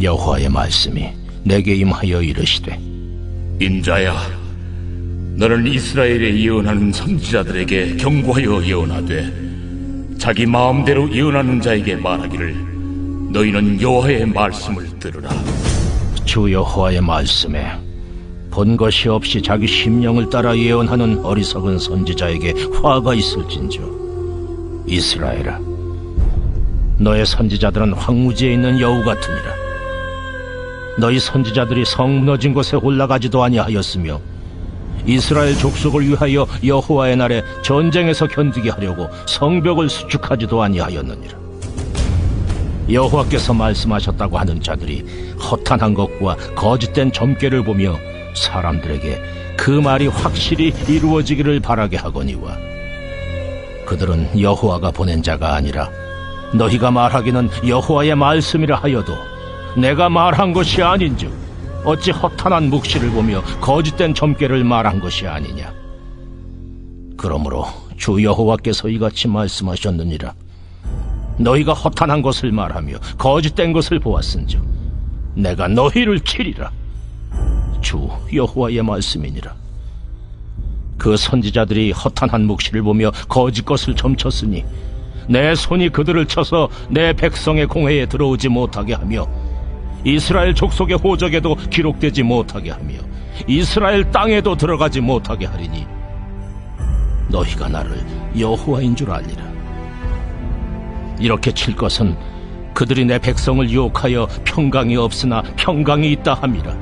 여호와의 말씀이 내게 임하여 이르시되 인자야, 너는 이스라엘에 예언하는 선지자들에게 경고하여 예언하되 자기 마음대로 예언하는 자에게 말하기를 너희는 여호와의 말씀을 들으라. 주 여호와의 말씀에 본 것이 없이 자기 심령을 따라 예언하는 어리석은 선지자에게 화가 있을진저 이스라엘아 너의 선지자들은 황무지에 있는 여우 같으니라 너희 선지자들이 성 무너진 곳에 올라가지도 아니하였으며 이스라엘 족속을 위하여 여호와의 날에 전쟁에서 견디게 하려고 성벽을 수축하지도 아니하였느니라. 여호와께서 말씀하셨다고 하는 자들이 허탄한 것과 거짓된 점괘를 보며 사람들에게 그 말이 확실히 이루어지기를 바라게 하거니와 그들은 여호와가 보낸 자가 아니라 너희가 말하기는 여호와의 말씀이라 하여도 내가 말한 것이 아닌즉 어찌 허탄한 묵시를 보며 거짓된 점괘를 말한 것이 아니냐? 그러므로 주 여호와께서 이같이 말씀하셨느니라. 너희가 허탄한 것을 말하며 거짓된 것을 보았은즉 내가 너희를 치리라. 주 여호와의 말씀이니라. 그 선지자들이 허탄한 묵시를 보며 거짓 것을 점쳤으니 내 손이 그들을 쳐서 내 백성의 공회에 들어오지 못하게 하며 이스라엘 족속의 호적에도 기록되지 못하게 하며 이스라엘 땅에도 들어가지 못하게 하리니 너희가 나를 여호와인 줄 알리라 이렇게 칠 것은 그들이 내 백성을 유혹하여 평강이 없으나 평강이 있다 함이라.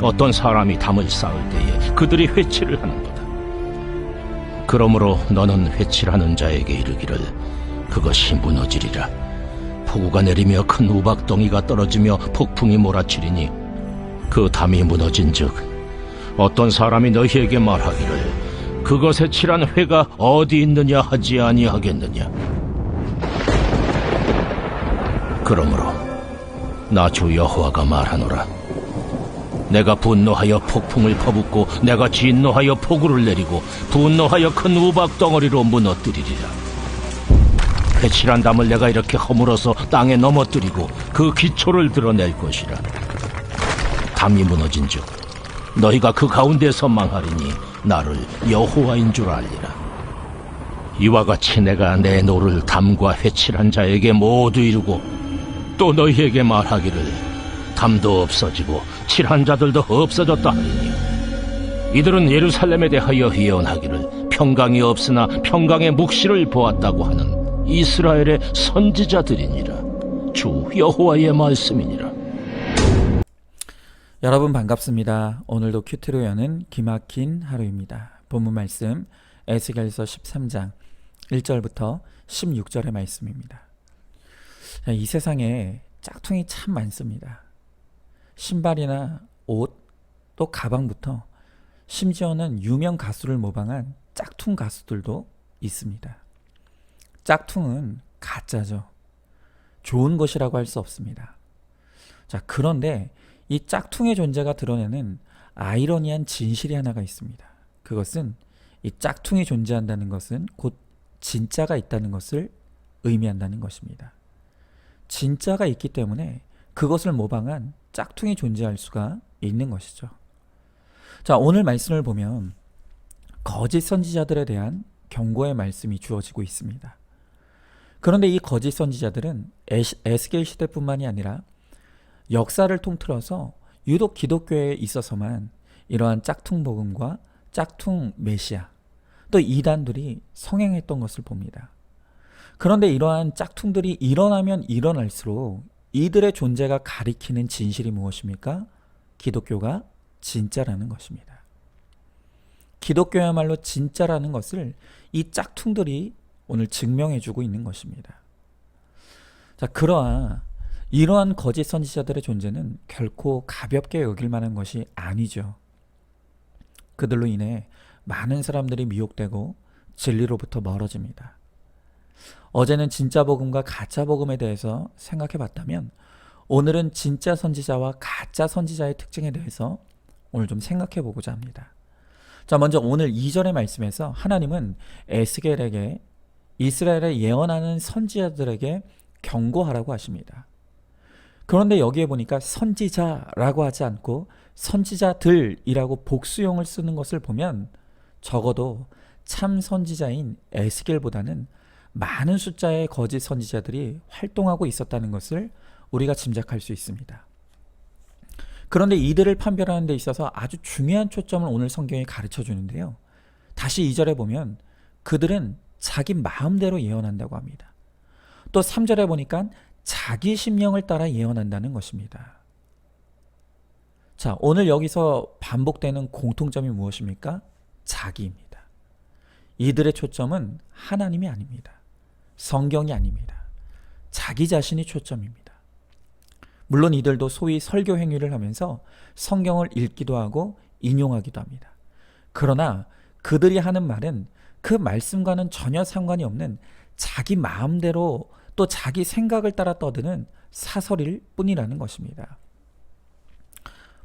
어떤 사람이 담을 쌓을 때에 그들이 회치를 하는도다. 그러므로 너는 회치하는 자에게 이르기를 그것이 무너지리라. 폭우가 내리며 큰 우박덩이가 떨어지며 폭풍이 몰아치리니 그 담이 무너진즉 어떤 사람이 너희에게 말하기를 그것에 칠한 회가 어디 있느냐 하지 아니하겠느냐. 그러므로 나 주 여호와가 말하노라 내가 분노하여 폭풍을 퍼붓고 내가 진노하여 폭우를 내리고 분노하여 큰 우박 덩어리로 무너뜨리리라 회칠한 담을 내가 이렇게 허물어서 땅에 넘어뜨리고 그 기초를 드러낼 것이라. 담이 무너진 즉 너희가 그 가운데서 망하리니 나를 여호와인 줄 알리라. 이와 같이 내가 내 노를 담과 회칠한 자에게 모두 이루고 또 너희에게 말하기를 담도 없어지고 칠한 자들도 없어졌다 하리니. 이들은 예루살렘에 대하여 예언하기를 평강이 없으나 평강의 묵시를 보았다고 하는 이스라엘의 선지자들이니라 주 여호와의 말씀이니라 여러분 반갑습니다. 오늘도 큐티로 여는 기막힌 하루입니다. 본문 말씀 에스겔서 13장 1절부터 16절의 말씀입니다. 자, 이 세상에 짝퉁이 참 많습니다. 신발이나 옷, 또 가방부터 심지어는 유명 가수를 모방한 짝퉁 가수들도 있습니다. 짝퉁은 가짜죠. 좋은 것이라고 할 수 없습니다. 자, 그런데 이 짝퉁의 존재가 드러내는 아이러니한 진실이 하나가 있습니다. 그것은 이 짝퉁이 존재한다는 것은 곧 진짜가 있다는 것을 의미한다는 것입니다. 진짜가 있기 때문에 그것을 모방한 짝퉁이 존재할 수가 있는 것이죠. 자, 오늘 말씀을 보면 거짓 선지자들에 대한 경고의 말씀이 주어지고 있습니다. 그런데 이 거짓 선지자들은 에스겔 시대뿐만이 아니라 역사를 통틀어서 유독 기독교에 있어서만 이러한 짝퉁 복음과 짝퉁 메시아 또 이단들이 성행했던 것을 봅니다. 그런데 이러한 짝퉁들이 일어나면 일어날수록 이들의 존재가 가리키는 진실이 무엇입니까? 기독교가 진짜라는 것입니다. 기독교야말로 진짜라는 것을 이 짝퉁들이 오늘 증명해주고 있는 것입니다. 자, 그러한 이러한 거짓 선지자들의 존재는 결코 가볍게 여길 만한 것이 아니죠. 그들로 인해 많은 사람들이 미혹되고 진리로부터 멀어집니다. 어제는 진짜 복음과 가짜 복음에 대해서 생각해 봤다면 오늘은 진짜 선지자와 가짜 선지자의 특징에 대해서 오늘 좀 생각해 보고자 합니다. 자, 먼저 오늘 2절의 말씀에서 하나님은 에스겔에게 이스라엘에 예언하는 선지자들에게 경고하라고 하십니다. 그런데 여기에 보니까 선지자라고 하지 않고 선지자들이라고 복수형을 쓰는 것을 보면 적어도 참 선지자인 에스겔보다는 많은 숫자의 거짓 선지자들이 활동하고 있었다는 것을 우리가 짐작할 수 있습니다. 그런데 이들을 판별하는 데 있어서 아주 중요한 초점을 오늘 성경이 가르쳐 주는데요. 다시 2절에 보면 그들은 자기 마음대로 예언한다고 합니다. 또 3절에 보니까 자기 심령을 따라 예언한다는 것입니다. 자, 오늘 여기서 반복되는 공통점이 무엇입니까? 자기입니다. 이들의 초점은 하나님이 아닙니다. 성경이 아닙니다. 자기 자신이 초점입니다. 물론 이들도 소위 설교 행위를 하면서 성경을 읽기도 하고 인용하기도 합니다. 그러나 그들이 하는 말은 그 말씀과는 전혀 상관이 없는 자기 마음대로 또 자기 생각을 따라 떠드는 사설일 뿐이라는 것입니다.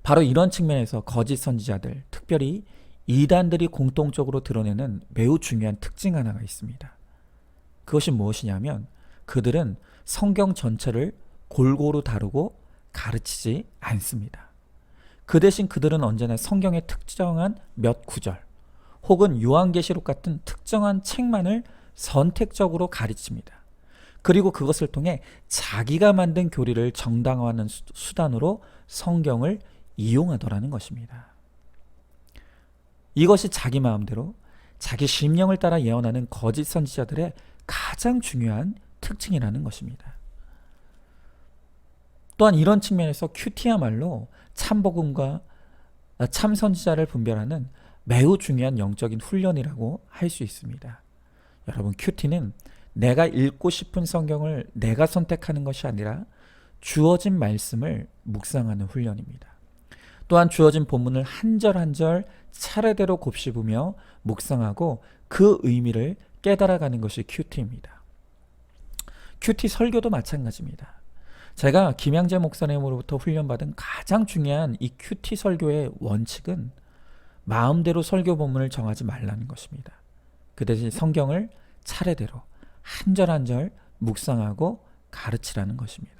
바로 이런 측면에서 거짓 선지자들, 특별히 이단들이 공통적으로 드러내는 매우 중요한 특징 하나가 있습니다. 그것이 무엇이냐면 그들은 성경 전체를 골고루 다루고 가르치지 않습니다. 그 대신 그들은 언제나 성경의 특정한 몇 구절 혹은 요한계시록 같은 특정한 책만을 선택적으로 가르칩니다. 그리고 그것을 통해 자기가 만든 교리를 정당화하는 수- 수단으로 성경을 이용하더라는 것입니다. 이것이 자기 마음대로 자기 심령을 따라 예언하는 거짓 선지자들의 가장 중요한 특징이라는 것입니다. 또한 이런 측면에서 큐티야말로 참복음과 참 선지자를 분별하는 매우 중요한 영적인 훈련이라고 할 수 있습니다. 여러분 큐티는 내가 읽고 싶은 성경을 내가 선택하는 것이 아니라 주어진 말씀을 묵상하는 훈련입니다. 또한 주어진 본문을 한 절 한 절 차례대로 곱씹으며 묵상하고 그 의미를 깨달아가는 것이 큐티입니다. 큐티 설교도 마찬가지입니다. 제가 김양재 목사님으로부터 훈련받은 가장 중요한 이 큐티 설교의 원칙은 마음대로 설교 본문을 정하지 말라는 것입니다. 그 대신 성경을 차례대로 한 절 한 절 묵상하고 가르치라는 것입니다.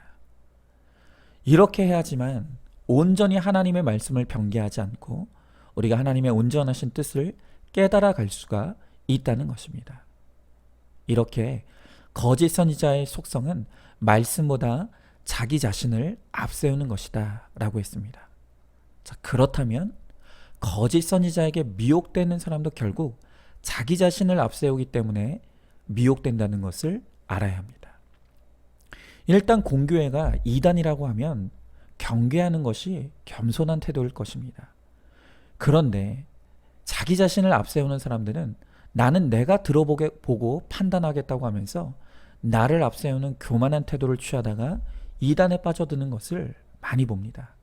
이렇게 해야지만 온전히 하나님의 말씀을 변개하지 않고 우리가 하나님의 온전하신 뜻을 깨달아 갈 수가 있다는 것입니다. 이렇게 거짓 선지자의 속성은 말씀보다 자기 자신을 앞세우는 것이다 라고 했습니다. 자, 그렇다면 거짓 선지자에게 미혹되는 사람도 결국 자기 자신을 앞세우기 때문에 미혹된다는 것을 알아야 합니다. 일단 공교회가 이단이라고 하면 경계하는 것이 겸손한 태도일 것입니다. 그런데 자기 자신을 앞세우는 사람들은 나는 내가 들어보게 보고 판단하겠다고 하면서 나를 앞세우는 교만한 태도를 취하다가 이단에 빠져드는 것을 많이 봅니다.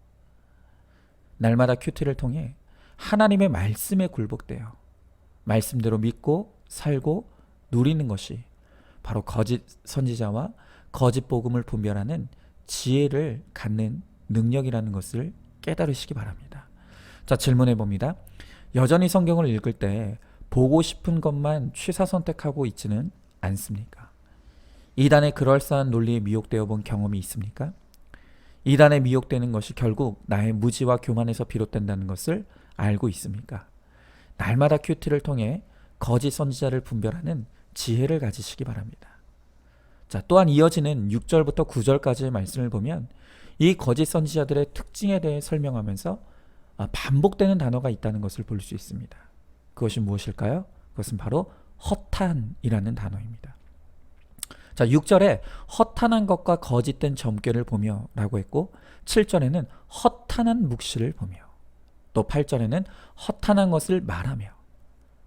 날마다 큐티를 통해 하나님의 말씀에 굴복되어 말씀대로 믿고 살고 누리는 것이 바로 거짓 선지자와 거짓 복음을 분별하는 지혜를 갖는 능력이라는 것을 깨달으시기 바랍니다. 자, 질문해 봅니다. 여전히 성경을 읽을 때 보고 싶은 것만 취사 선택하고 있지는 않습니까? 이단의 그럴싸한 논리에 미혹되어 본 경험이 있습니까? 이단에 미혹되는 것이 결국 나의 무지와 교만에서 비롯된다는 것을 알고 있습니까? 날마다 큐티를 통해 거짓 선지자를 분별하는 지혜를 가지시기 바랍니다. 자, 또한 이어지는 6절부터 9절까지의 말씀을 보면 이 거짓 선지자들의 특징에 대해 설명하면서 아, 반복되는 단어가 있다는 것을 볼 수 있습니다. 그것이 무엇일까요? 그것은 바로 허탄이라는 단어입니다. 자, 6절에 허탄한 것과 거짓된 점괘를 보며 라고 했고 7절에는 허탄한 묵시를 보며 또 8절에는 허탄한 것을 말하며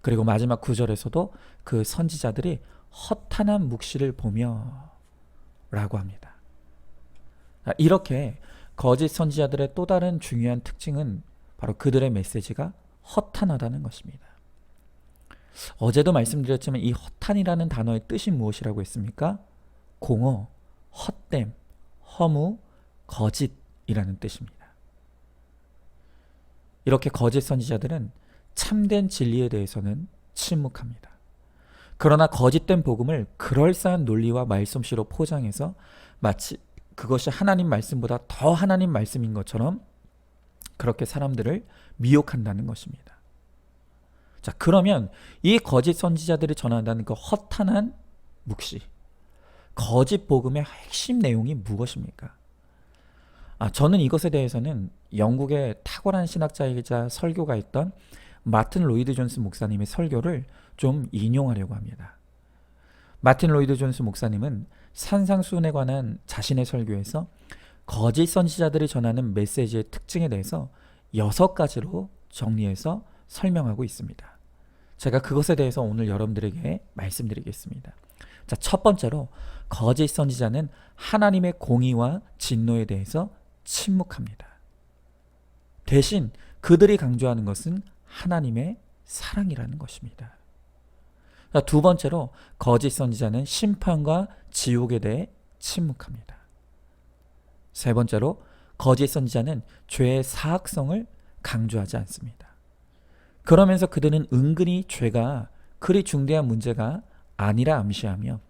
그리고 마지막 9절에서도 그 선지자들이 허탄한 묵시를 보며 라고 합니다. 아, 이렇게 거짓 선지자들의 또 다른 중요한 특징은 바로 그들의 메시지가 허탄하다는 것입니다. 어제도 말씀드렸지만 이 허탄이라는 단어의 뜻이 무엇이라고 했습니까? 공허, 헛됨, 허무, 거짓이라는 뜻입니다. 이렇게 거짓 선지자들은 참된 진리에 대해서는 침묵합니다. 그러나 거짓된 복음을 그럴싸한 논리와 말솜씨로 포장해서 마치 그것이 하나님 말씀보다 더 하나님 말씀인 것처럼 그렇게 사람들을 미혹한다는 것입니다. 자, 그러면 이 거짓 선지자들이 전한다는 그 허탄한 묵시, 거짓 복음의 핵심 내용이 무엇입니까? 아, 저는 이것에 대해서는 영국의 탁월한 신학자이자 설교가 있던 마틴 로이드 존스 목사님의 설교를 좀 인용하려고 합니다. 마틴 로이드 존스 목사님은 산상수훈에 관한 자신의 설교에서 거짓 선지자들이 전하는 메시지의 특징에 대해서 여섯 가지로 정리해서 설명하고 있습니다. 제가 그것에 대해서 오늘 여러분들에게 말씀드리겠습니다. 자, 첫 번째로 거짓 선지자는 하나님의 공의와 진노에 대해서 침묵합니다. 대신 그들이 강조하는 것은 하나님의 사랑이라는 것입니다. 자, 두 번째로 거짓 선지자는 심판과 지옥에 대해 침묵합니다. 세 번째로 거짓 선지자는 죄의 사악성을 강조하지 않습니다. 그러면서 그들은 은근히 죄가 그리 중대한 문제가 아니라 암시하며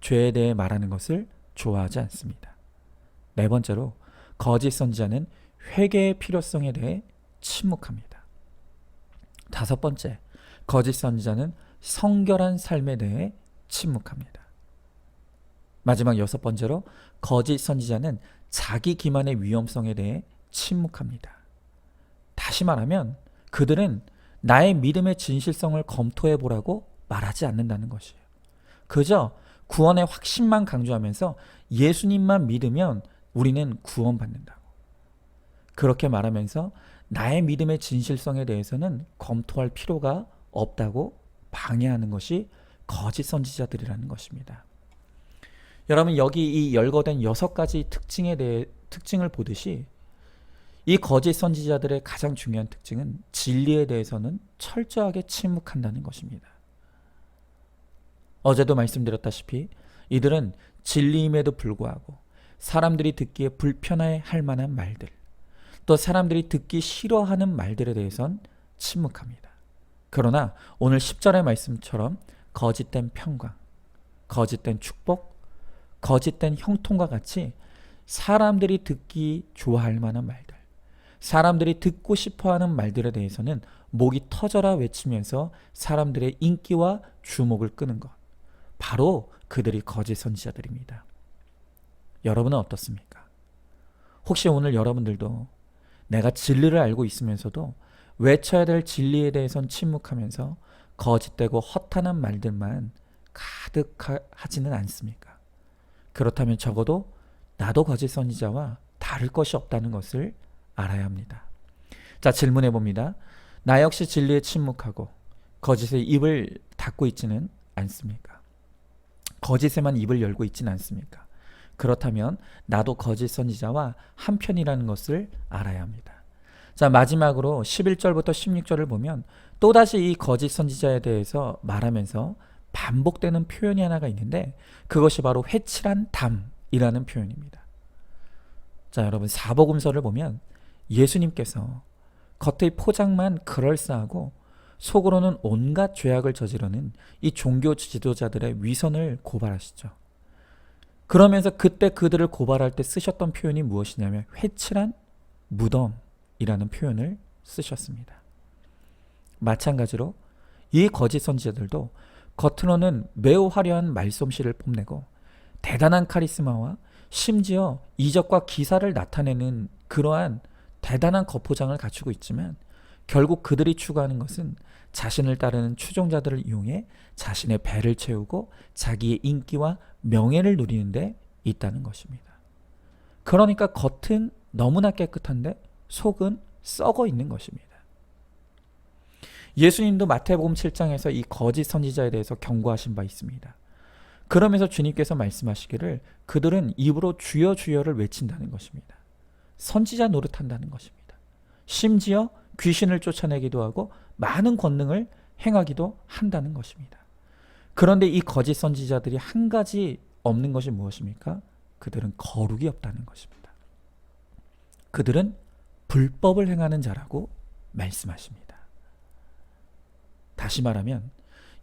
죄에 대해 말하는 것을 좋아하지 않습니다. 네 번째로 거짓 선지자는 회개의 필요성에 대해 침묵합니다. 다섯 번째, 거짓 선지자는 성결한 삶에 대해 침묵합니다. 마지막 여섯 번째로 거짓 선지자는 자기 기만의 위험성에 대해 침묵합니다. 다시 말하면 그들은 나의 믿음의 진실성을 검토해 보라고 말하지 않는다는 것이에요. 그저 구원의 확신만 강조하면서 예수님만 믿으면 우리는 구원받는다고. 그렇게 말하면서 나의 믿음의 진실성에 대해서는 검토할 필요가 없다고 방해하는 것이 거짓 선지자들이라는 것입니다. 여러분 여기 이 열거된 여섯 가지 특징에 대해 특징을 보듯이 이 거짓 선지자들의 가장 중요한 특징은 진리에 대해서는 철저하게 침묵한다는 것입니다. 어제도 말씀드렸다시피 이들은 진리임에도 불구하고 사람들이 듣기에 불편해 할 만한 말들, 또 사람들이 듣기 싫어하는 말들에 대해선 침묵합니다. 그러나 오늘 10절의 말씀처럼 거짓된 평강, 거짓된 축복, 거짓된 형통과 같이 사람들이 듣기 좋아할 만한 말들, 사람들이 듣고 싶어 하는 말들에 대해서는 목이 터져라 외치면서 사람들의 인기와 주목을 끄는 것. 바로 그들이 거짓 선지자들입니다. 여러분은 어떻습니까? 혹시 오늘 여러분들도 내가 진리를 알고 있으면서도 외쳐야 될 진리에 대해선 침묵하면서 거짓되고 허탄한 말들만 가득하지는 않습니까? 그렇다면 적어도 나도 거짓 선지자와 다를 것이 없다는 것을 알아야 합니다. 자, 질문해 봅니다. 나 역시 진리에 침묵하고 거짓에 입을 닫고 있지는 않습니까? 거짓에만 입을 열고 있지는 않습니까? 그렇다면 나도 거짓 선지자와 한편이라는 것을 알아야 합니다. 자, 마지막으로 11절부터 16절을 보면 또다시 이 거짓 선지자에 대해서 말하면서 반복되는 표현이 하나가 있는데 그것이 바로 회칠한 담이라는 표현입니다. 자, 여러분 사복음서를 보면 예수님께서 겉의 포장만 그럴싸하고 속으로는 온갖 죄악을 저지르는 이 종교 지도자들의 위선을 고발하시죠. 그러면서 그때 그들을 고발할 때 쓰셨던 표현이 무엇이냐면 회칠한 무덤이라는 표현을 쓰셨습니다. 마찬가지로 이 거짓 선지자들도 겉으로는 매우 화려한 말솜씨를 뽐내고 대단한 카리스마와 심지어 이적과 기사를 나타내는 그러한 대단한 겉포장을 갖추고 있지만 결국 그들이 추구하는 것은 자신을 따르는 추종자들을 이용해 자신의 배를 채우고 자기의 인기와 명예를 누리는데 있다는 것입니다. 그러니까 겉은 너무나 깨끗한데 속은 썩어 있는 것입니다. 예수님도 마태복음 7장에서 이 거짓 선지자에 대해서 경고하신 바 있습니다. 그러면서 주님께서 말씀하시기를 그들은 입으로 주여 주여를 외친다는 것입니다. 선지자 노릇한다는 것입니다. 심지어 귀신을 쫓아내기도 하고 많은 권능을 행하기도 한다는 것입니다. 그런데 이 거짓 선지자들이 한 가지 없는 것이 무엇입니까? 그들은 거룩이 없다는 것입니다. 그들은 불법을 행하는 자라고 말씀하십니다. 다시 말하면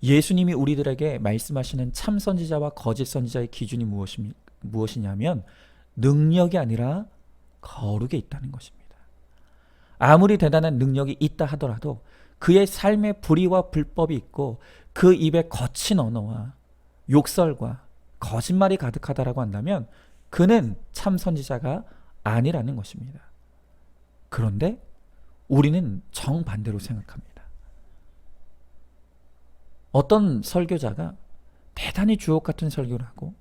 예수님이 우리들에게 말씀하시는 참 선지자와 거짓 선지자의 기준이 무엇이, 무엇이냐면 능력이 아니라 거룩에 있다는 것입니다. 아무리 대단한 능력이 있다 하더라도 그의 삶에 불의와 불법이 있고 그 입에 거친 언어와 욕설과 거짓말이 가득하다라고 한다면 그는 참 선지자가 아니라는 것입니다. 그런데 우리는 정반대로 생각합니다. 어떤 설교자가 대단히 주옥 같은 설교를 하고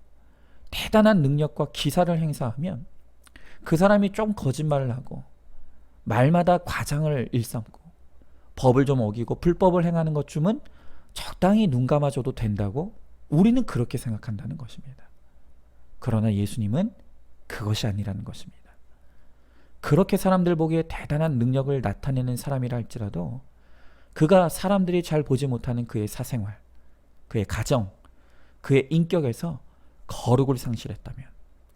대단한 능력과 기사를 행사하면 그 사람이 좀 거짓말을 하고 말마다 과장을 일삼고 법을 좀 어기고 불법을 행하는 것쯤은 적당히 눈 감아줘도 된다고 우리는 그렇게 생각한다는 것입니다. 그러나 예수님은 그것이 아니라는 것입니다. 그렇게 사람들 보기에 대단한 능력을 나타내는 사람이라 할지라도 그가 사람들이 잘 보지 못하는 그의 사생활, 그의 가정, 그의 인격에서 거룩을 상실했다면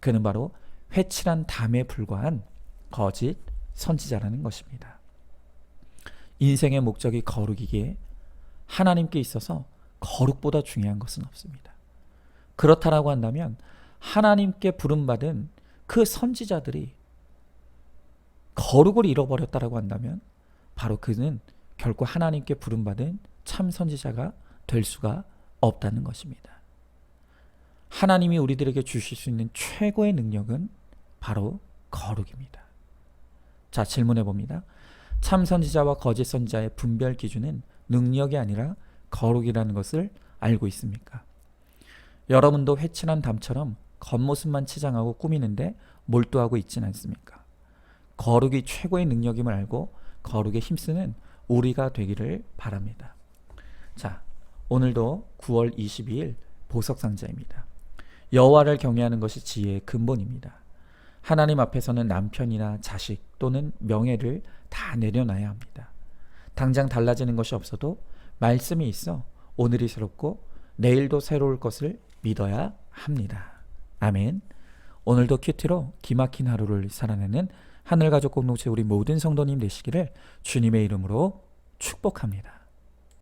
그는 바로 회칠한 담에 불과한 거짓 선지자라는 것입니다. 인생의 목적이 거룩이기에 하나님께 있어서 거룩보다 중요한 것은 없습니다. 그렇다라고 한다면 하나님께 부름받은 그 선지자들이 거룩을 잃어버렸다라고 한다면 바로 그는 결코 하나님께 부름받은 참 선지자가 될 수가 없다는 것입니다. 하나님이 우리들에게 주실 수 있는 최고의 능력은 바로 거룩입니다. 자, 질문해 봅니다. 참 선지자와 거짓 선지자의 분별 기준은 능력이 아니라 거룩이라는 것을 알고 있습니까? 여러분도 회친한 담처럼 겉모습만 치장하고 꾸미는데 몰두하고 있진 않습니까? 거룩이 최고의 능력임을 알고 거룩에 힘쓰는 우리가 되기를 바랍니다. 자, 오늘도 9월 22일 보석 상자입니다. 여호와를 경외하는 것이 지혜의 근본입니다. 하나님 앞에서는 남편이나 자식 또는 명예를 다 내려놔야 합니다. 당장 달라지는 것이 없어도 말씀이 있어 오늘이 새롭고 내일도 새로울 것을 믿어야 합니다. 아멘. 오늘도 큐티로 기막힌 하루를 살아내는 하늘가족 공동체 우리 모든 성도님 되시기를 주님의 이름으로 축복합니다.